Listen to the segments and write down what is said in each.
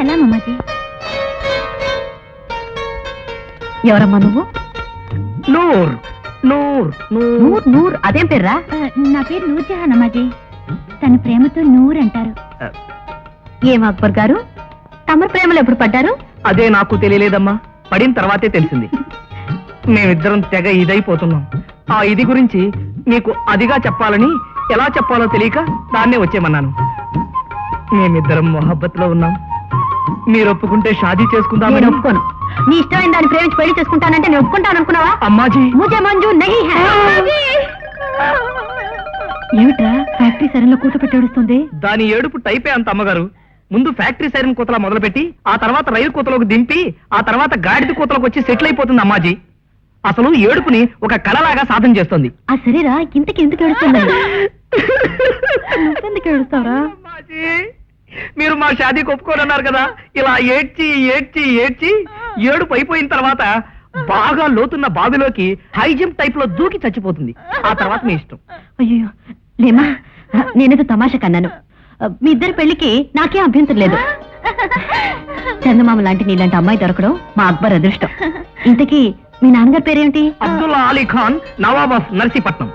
సలాం అమ్మాజీ ఎవరమ్మా నువ్వు? నూర్ నూర్ నూర్. నూర్ నూర్ అదేం పేర్రా? నా పేరు నూర్జహాన్ అమ్మాజీ తన ప్రేమతో నూర్ అంటారు. ఏం అక్బర్ గారు? తమరు ప్రేమలో ఎప్పుడు పడ్డారు? అదే నాకు తెలియలేదమ్మా. పడిన తర్వాతే తెలిసింది. మేమిద్దరం తెగ ఇదైపోతున్నాం. ఆ ఇది గురించి మీకు అదిగా చెప్పాలని ఎలా చెప్పాలో తెలియక దాన్నే వచ్చేమన్నాను మేమిద్దరం మొహబ్బత్లో ఉన్నాం. మీరు ఒప్పుకుంటే షాదీ నేను చేసుకుందామని ఒప్పుకోను. నీ ఇష్టమైన దాన్ని ప్రేమించి పెళ్ళి చేసుకుంటానంటే నేను ఒప్పుకుంటాను అనుకున్నావా? అమ్మాజీ. ముజే మంజు నహీ హై. ఏమిట్రా? ఫ్యాక్టరీ సరైన కూతపెట్టి ఏడుస్తుంది? దాని ఏడుపు టైపే అంత అమ్మగారు. ముందు ఫ్యాక్టరీ సైరన్ కూతలా మొదలుపెట్టి ఆ తర్వాత రైలు కూతలోకి దింపి ఆ తర్వాత గాడిద కూతలోకి వచ్చి సెటిల్ అయిపోతుంది అమ్మాజీ. అసలు ఏడుపుని ఒక కళలాగా సాధన చేస్తుంది. ఆ సరేరా ఇంతకి ఎందుకు ఏడుస్తుంది నువ్వెందుకు ఏడుస్తావురా? అమ్మాజీ, మీరు మా షాదీకి ఒప్పుకోనన్నారు కదా? ఇలా ఏడ్చి ఏడ్చి ఏడ్చి ఏడుపు అయిపోయిన తర్వాత బాగా లోతున్న బావిలోకి హై జంప్ టైప్లో దూకి చచ్చిపోతుంది. ఆ తర్వాత మీ ఇష్టం. అయ్యో లేమా? నేనేదో తమాషా కన్నాను. మీ ఇద్దరి పెళ్ళికి నాకేం అభ్యంతరం లేదు. చందమామ లాంటి నీలాంటి అమ్మాయి దొరకడం మా అక్బర్ అదృష్టం. ఇంతకీ మీ నాన్నగారి పేరేమిటి? అబ్దుల్లా అలీ ఖాన్ నవాబ్ ఆఫ్ నర్సీపట్నం.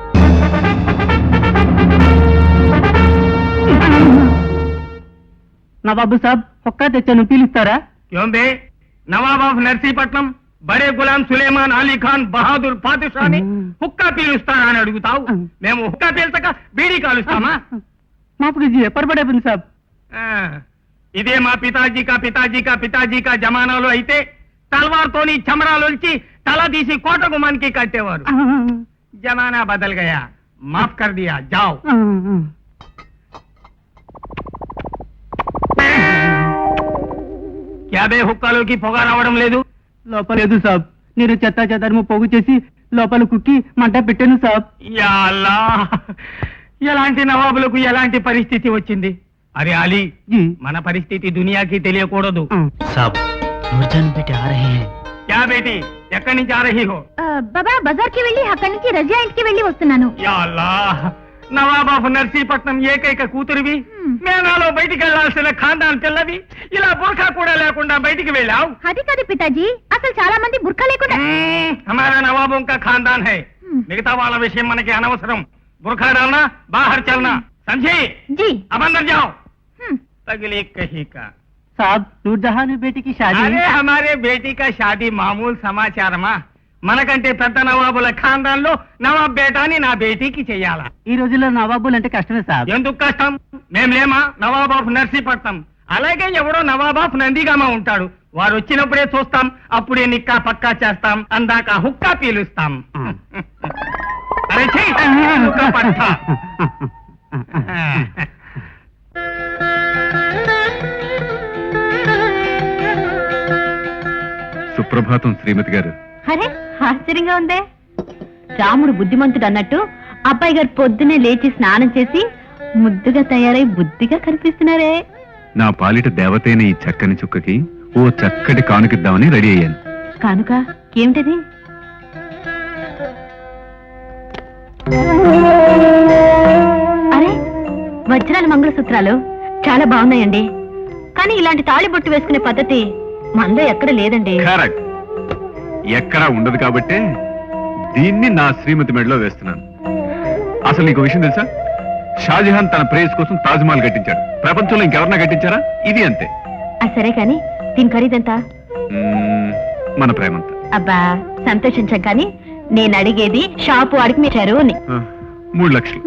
నవాబు సాబ్ ఒక్క తెచ్చాను పీలుస్తారా? ఏంబే నవాబ్ ఆఫ్ నర్సీపట్నం బడే గులాం సులేమాన్ అలీ ఖాన్ బహాదూర్ పాతిషాని హుక్కా పీలుస్తారా అని అడుగుతావు? మేము హుక్కా పీల్చక బీడీ కాలుస్తామా? మాకు ఎప్పటిపడైపోయింది సాబ్? ఇదే మా పితాజీ కా పితాజీ కా పితాజీ కా జమానాలో అయితే తల్వార్తోని చమరాలోంచి తల తీసి కోట గుమానికి కట్టేవారు. జమానా బదల్ గయా మాఫ్ కర్ దియా జావ్. యాభై హుక్కాలోకి పొగ రావడం లేదు. లోపలేదు సాబ్. మీరు చెత్త చెదరము పోగు చేసి లోపల కుక్కి మంట పెట్టాను సాబ్. ఎలాంటి నవాబులకు ఎలాంటి పరిస్థితి వచ్చింది? అరే అలీ మన పరిస్థితి దునియాకి తెలియకూడదు. ఎక్కడి నుంచి ఆ రహీ హో? బాబా బజార్కి వెళ్ళి అక్కడి నుంచి రజియా ఇంటికి వెళ్ళి వస్తున్నాను. యా నవాబ్ ఆఫ్ నర్సీపట్నం ఏకైక కూతురివి మేనాలో బయటికి వెళ్లాల్సిన ఖాందాన్ పిల్లవి ఇలా బుర్ఖా కూడా లేకుండా బయటికి వెళ్ళావు అది కాదు పితాజీ అసలు చాలా మంది బుర్కా లేకుండా మ్మ్, హమారా నవాబోं का खानदान है మిగతా వాళ్ళ విషయం మనకి అనవసరం బుర్ఖా డాల్నా బాహర్ చల్నా సంజీ జీ अब अंदर जाओ तगली कहीं का साहब नूरजहान बेटी की शादी అరే హమారే బేటీ కా షాదీ మామూలు సమాచారమా మనకంటే పెద్ద నవాబుల ఖాందాన్లో నవాబ్ బేటాని నా బేటీకి చెయ్యాలా ఈ రోజుల్లో నవాబులు అంటే కష్టమే సాబ్ ఎందుకు కష్టం? మేం లేమా? నవాబ్ ఆఫ్ నర్సీపట్నం. అలాగే ఎవడో నవాబ్ ఆఫ్ నందిగామ ఉంటాడు. వారు వచ్చినప్పుడే చూస్తాం అప్పుడే నిక్కా పక్కా చేస్తాం అందాక హుక్కా పీలుస్తాం. అరే ఛీ, హుక్కా పట్టా. సుప్రభాతం శ్రీమతి గారు. అరే ఆశ్చర్యంగా ఉందే. రాముడు బుద్ధిమంతుడు అన్నట్టు అబ్బాయి గారు పొద్దునే లేచి స్నానం చేసి ముద్దుగా తయారై బుద్ధిగా కనిపిస్తున్నారే. నా పాలిట దేవతైన ఈ చక్కని చుక్కకి ఓ చక్కటి కానుకిద్దామని రెడీ అయ్యాను. కానుక ఏమిటది? అరే వజ్రాల మంగళసూత్రాలు చాలా బాగున్నాయండి. కానీ ఇలాంటి తాళి బొట్టు వేసుకునే పద్ధతి మనలో ఎక్కడ లేదండి. కరెక్ట్. ఎక్కడా ఉండదు కాబట్టే దీన్ని నా శ్రీమతి మెడలో వేస్తున్నాను. అసలు నీకు విషయం తెలుసా? షాజహాన్ తన ప్రేయస్ కోసం తాజ్మహల్ కట్టించాడు. ప్రపంచంలో ఇంకెవరన్నా కట్టించారా? ఇది అంతే. సరే కానీ దీని ఖరీదెంత? మన ప్రేమంతా. అబ్బా సంతోషించాం కానీ నేను అడిగేది షాపు అడిగి మీచారు అని ఆ, మూడు లక్షలు.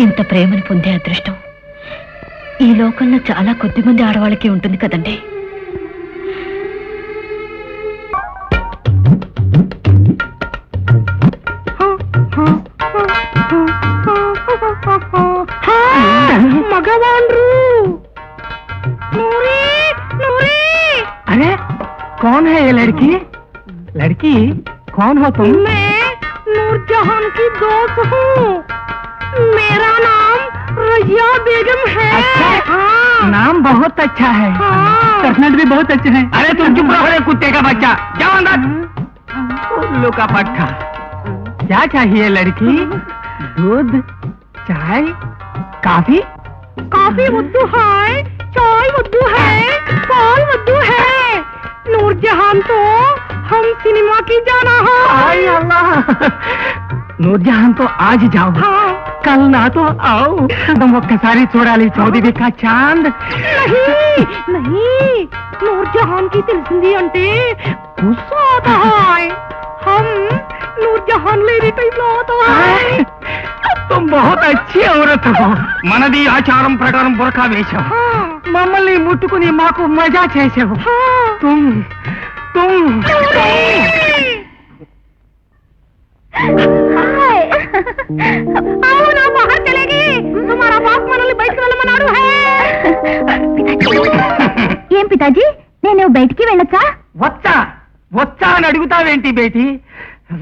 ఇంత ప్రేమను పొందే అదృష్టం. ఈ లోకంలో చాలా కొద్ది మంది ఆడవాళ్ళకి ఉంటుంది కదండి మగవాళ్ళు अरे कौन है ये लड़की लड़की कौन हो तुम मैं नूरजहान की दोस्त हूँ मेरा नाम बेगम है। अच्छा? हाँ। नाम बहुत अच्छा है। हाँ। भी बहुत अच्छे हैं। अरे तुम चुप रहो कुत्ते का बच्चा। क्या अंदर। हम्म। उल्लू का पटका क्या चाहिए लड़की? दूध चाय काफ़ी? काफ़ी मुद्दू है चाय मुद्दू है पाल मुद्दू है। नूर जहान तो हम सिनेमा की जाना है। अल्लाह। नूर जहान तो आज जाओ। हाँ। कल ना तो आओ। तुम सारी चोड़ाली चौधरी देखा चाँद। नहीं नहीं नूर जहान की तिलसिंदी अंटे गुस्सा आता है। हम नूर जहान ले रही कई बहुत हाँ, तुम बहुत अच्छी औरत हो। मन दी आचारम प्रकारम बुरखा वेश हाँ। मम्मी मुट्टुकनी माँ को मज़ा चेसे हो। हाँ। तुम, तुम। మనల్ని బయటికి వెళ్ళమన్నాడు ఏం పితాజీ? నేను బయటికి వెళ్ళొచ్చా? వచ్చా. వచ్చా అని అడుగుతావేంటి బేటి?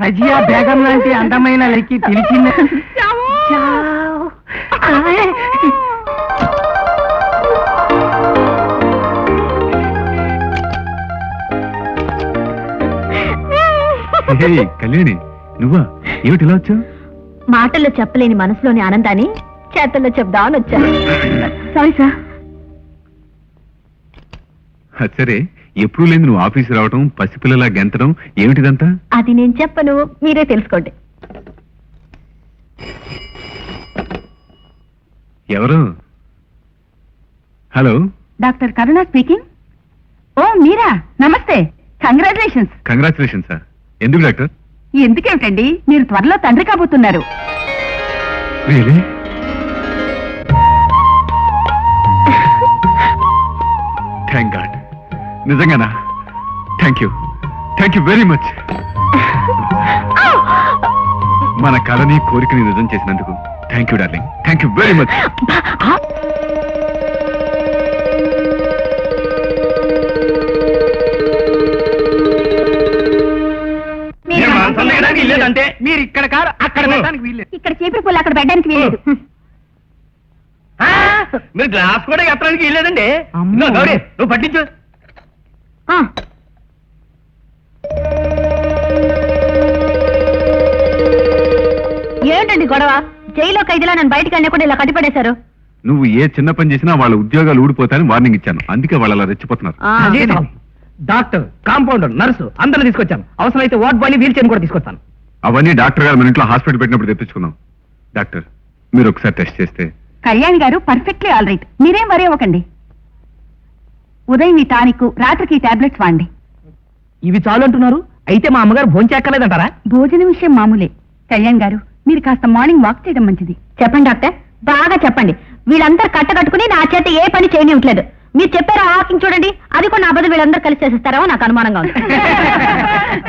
రజియా బేగం లాంటి అందమైన లెక్కి పిలిచింది. కళ్యాణి నువ్వా? ఏమిటి ఇలా వచ్చావు? మాటల్లో చెప్పలేని మనసులోని ఆనందాన్ని చేతల్లో చెప్దామని వచ్చాను. Sorry sir. సరే ఎప్పుడు లేదు నువ్వు ఆఫీస్ రావటం పసిపిల్లలా గెంతడం ఏమిటిదంతా? అది నేను చెప్పను మీరే తెలుసుకోండి. ఎవరు? హలో? Doctor Karuna speaking. ఓ మీరా? నమస్తే. కంగ్రాచులేషన్స్. కంగ్రాచులేషన్ సార్ ఎందుకు డాక్టర్? ఎందుకేమిటండి? మీరు త్వరలో తండ్రి కాబోతున్నారు. రియలీ థ్యాంక్ గాడ్ నిజంగానా? Thank you thank you very much మన కళని కోరికని నిజం చేసినందుకు thank you darling thank you very much వీల్లేదంటే మీరు ఇక్కడ కాదు అక్కడ పెట్టడానికి వీల్లేదు. ఇక్కడ చీపురు పుల్ల అక్కడ పెట్టడానికి వీలేదు ఆ, మీరు గ్లాస్ కూడా ఎత్తడానికి వీల్లేదండి. అమ్మో. ఇదిగో గౌరీ నువ్వు పట్టించు. ఆ. ఏంటండి గొడవ? జైల్లో ఖైదీలో నన్ను బయటికి వెళ్ళకుండా ఇలా కట్టిపడేశారు? నువ్వు ఏ చిన్న పని చేసినా వాళ్ళ ఉద్యోగాలు ఊడిపోతాయని వార్నింగ్ ఇచ్చాను. అందుకే వాళ్ళు అలా రెచ్చిపోతున్నారు. ఆ. అదే. డాక్టర్ కాంపౌండర్ నర్సు అందరిని తీసుకొచ్చాను. అవసరమైతే వార్డ్ బాయ్ని వీల్ చైర్ కూడా తీసుకొస్తాను. అవన్నీ డాక్టర్ గారు మన ఇంట్లో హాస్పిటల్ పెట్టినప్పుడు తెప్పించుకున్నాం. డాక్టర్ మీరు ఒకసారి టెస్ట్ చేస్తే. కళ్యాణ్ గారు పర్ఫెక్ట్లీ ఆల్ రైట్. మీరేం వరే అవ్వకండి. ఉదయం ఈ టానిక్ రాత్రికి టాబ్లెట్స్ వాడండి. ఇవి చాలు అంటున్నారు. అయితే మా అమ్మగారు భోంచేక్కర్లేదంటారా భోజన విషయం మామూలే. కళ్యాణ్ గారు మీరు కాస్త మార్నింగ్ వాక్ చేయడం మంచిది. చెప్పండి డాక్టర్ బాగా చెప్పండి. వీళ్ళందరూ కట్టకట్టుకుని నా చేత ఏ పని చేయనివ్వట్లేదు. మీరు చెప్పారా వాకింగ్ చూడండి అది కూడా నా బదులు వీళ్ళందరూ కలిసి చేసేస్తారో నాకు అనుమానంగా ఉంది.